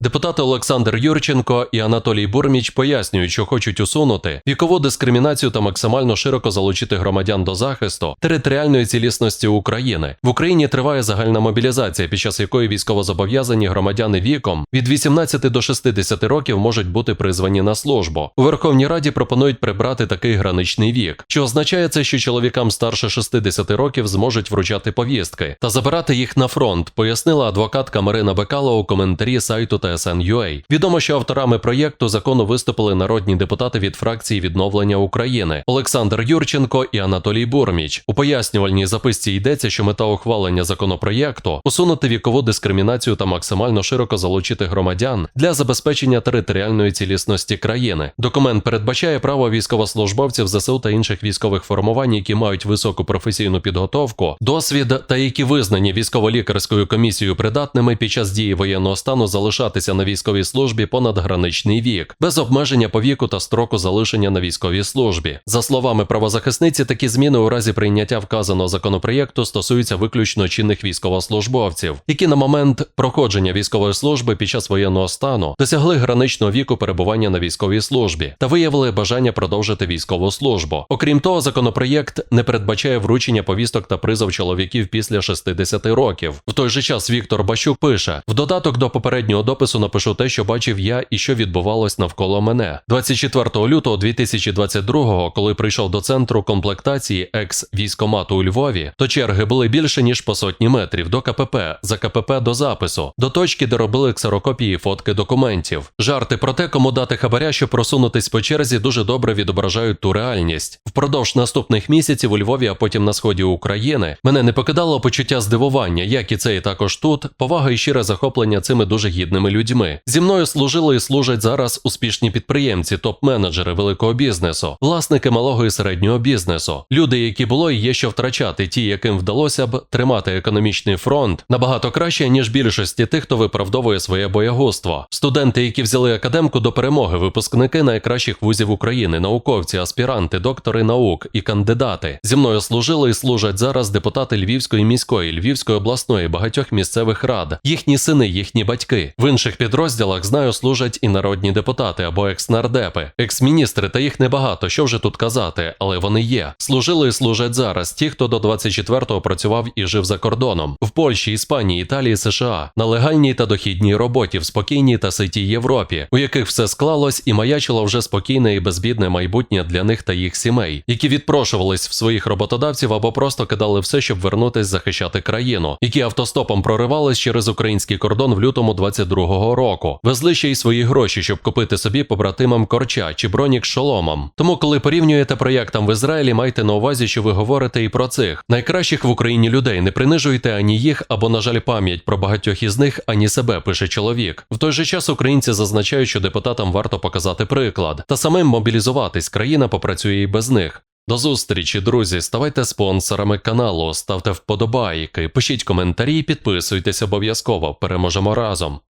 Депутати Олександр Юрченко і Анатолій Бурміч пояснюють, що хочуть усунути вікову дискримінацію та максимально широко залучити громадян до захисту територіальної цілісності України. В Україні триває загальна мобілізація, під час якої військовозобов'язані громадяни віком від 18 до 60 років можуть бути призвані на службу. У Верховній Раді пропонують прибрати такий граничний вік, що означає це, що чоловікам старше 60 років зможуть вручати повістки та забирати їх на фронт, пояснила адвокатка Марина Бекала у коментарі сайту TSN.ua. Відомо, що авторами проєкту закону виступили народні депутати від фракції відновлення України Олександр Юрченко і Анатолій Бурміч. У пояснювальній записці йдеться, що мета ухвалення законопроєкту усунути вікову дискримінацію та максимально широко залучити громадян для забезпечення територіальної цілісності країни. Документ передбачає право військовослужбовців ЗСУ та інших військових формувань, які мають високу професійну підготовку, досвід та які визнані військово-лікарською комісією придатними під час дії воєнного стану залишатися на військовій службі понад граничний вік, без обмеження по віку та строку залишення на військовій службі. За словами правозахисниці, такі зміни у разі прийняття вказаного законопроєкту стосуються виключно чинних військовослужбовців, які на момент проходження військової служби під час воєнного стану досягли граничного віку перебування на військовій службі та виявили бажання продовжити військову службу. Окрім того, законопроєкт не передбачає вручення повісток та призов чоловіків після 60 років. В той же час Віктор Бащук пише: в додаток до попереднього допису напишу те, що бачив я і що відбувалось навколо мене. 24 лютого 2022-го, коли прийшов до центру комплектації екс військомату у Львові, то черги були більше ніж по сотні метрів до КПП, за КПП до запису, до точки, де робили ксерокопії фотки документів. Жарти про те, кому дати хабаря, щоб просунутись по черзі, дуже добре відображають ту реальність. Впродовж наступних місяців у Львові, а потім на сході України, мене не покидало почуття здивування, як і це і також тут, повага і щире захоплення цими дуже гідними людьми. Зі мною служили і служать зараз успішні підприємці, топ-менеджери великого бізнесу, власники малого і середнього бізнесу, люди, які було і є що втрачати, ті, яким вдалося б тримати економічний фронт набагато краще ніж більшості тих, хто виправдовує своє боягузтво. Студенти, які взяли академку до перемоги, випускники найкращих вузів України, науковці, аспіранти, доктори наук і кандидати. Зі мною служили і служать зараз депутати Львівської міської, Львівської обласної, багатьох місцевих рад, їхні сини, їхні батьки. В інших підрозділах знаю, служать і народні депутати або екснардепи, екс-міністри, та їх небагато. Що вже тут казати, але вони є. Служили і служать зараз. Ті, хто до 24-го працював і жив за кордоном в Польщі, Іспанії, Італії, США, на легальній та дохідній роботі в спокійній та ситій Європі, у яких все склалось і маячило вже спокійне і безбідне майбутнє для них та їх сімей, які відпрошувались в своїх роботодавців або просто кидали все, щоб вернутись захищати країну, які автостопом проривались через український кордон в лютому 22-го року, везли ще й свої гроші, щоб купити собі побратимам корча чи бронік з шоломом. Тому, коли порівнюєте проєктам в Ізраїлі, майте на увазі, що ви говорите і про цих найкращих в Україні людей. Не принижуйте ані їх, або, на жаль, пам'ять про багатьох із них, ані себе, пише чоловік. В той же час українці зазначають, що депутатам варто показати приклад та самим мобілізуватись. Країна попрацює і без них. До зустрічі, друзі. Ставайте спонсорами каналу, ставте вподобайки, пишіть коментарі, підписуйтесь обов'язково. Переможемо разом.